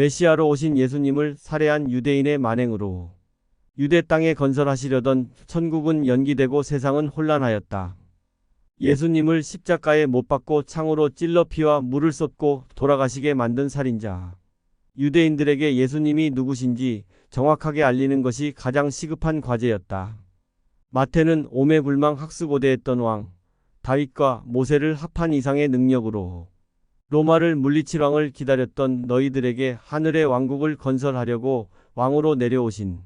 메시아로 오신 예수님을 살해한 유대인의 만행으로 유대 땅에 건설하시려던 천국은 연기되고 세상은 혼란하였다. 예수님을 십자가에 못 박고 창으로 찔러 피와 물을 쏟고 돌아가시게 만든 살인자. 유대인들에게 예수님이 누구신지 정확하게 알리는 것이 가장 시급한 과제였다. 마태는 오매불망 학수고대했던 왕, 다윗과 모세를 합한 이상의 능력으로 로마를 물리칠 왕을 기다렸던 너희들에게 하늘의 왕국을 건설하려고 왕으로 내려오신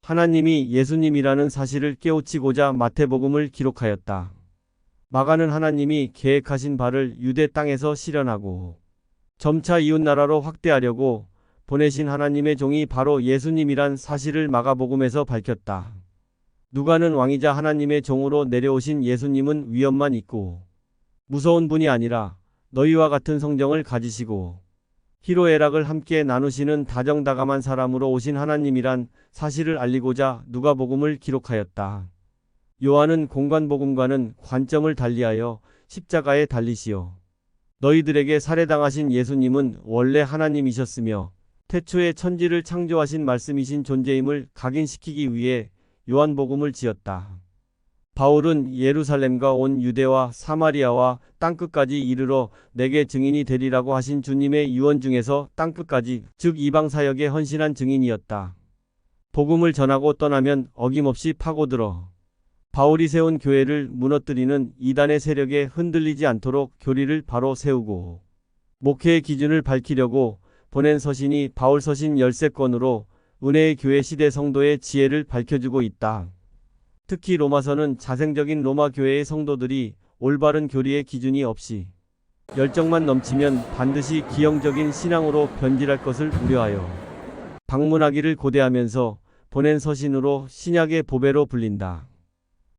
하나님이 예수님이라는 사실을 깨우치고자 마태복음을 기록하였다. 마가는 하나님이 계획하신 바를 유대 땅에서 실현하고 점차 이웃나라로 확대하려고 보내신 하나님의 종이 바로 예수님이란 사실을 마가복음에서 밝혔다. 누가는 왕이자 하나님의 종으로 내려오신 예수님은 위엄만 있고 무서운 분이 아니라 너희와 같은 성정을 가지시고 희로애락을 함께 나누시는 다정다감한 사람으로 오신 하나님이란 사실을 알리고자 누가복음을 기록하였다. 요한은 공관복음과는 관점을 달리하여 십자가에 달리시어 너희들에게 살해당하신 예수님은 원래 하나님이셨으며 태초에 천지를 창조하신 말씀이신 존재임을 각인시키기 위해 요한복음을 지었다. 바울은 예루살렘과 온 유대와 사마리아와 땅끝까지 이르러 내게 증인이 되리라고 하신 주님의 유언 중에서 땅끝까지 즉 이방 사역에 헌신한 증인이었다. 복음을 전하고 떠나면 어김없이 파고들어 바울이 세운 교회를 무너뜨리는 이단의 세력에 흔들리지 않도록 교리를 바로 세우고 목회의 기준을 밝히려고 보낸 서신이 바울 서신 13건으로 은혜의 교회 시대 성도의 지혜를 밝혀주고 있다. 특히 로마서는 자생적인 로마 교회의 성도들이 올바른 교리의 기준이 없이 열정만 넘치면 반드시 기형적인 신앙으로 변질할 것을 우려하여 방문하기를 고대하면서 보낸 서신으로 신약의 보배로 불린다.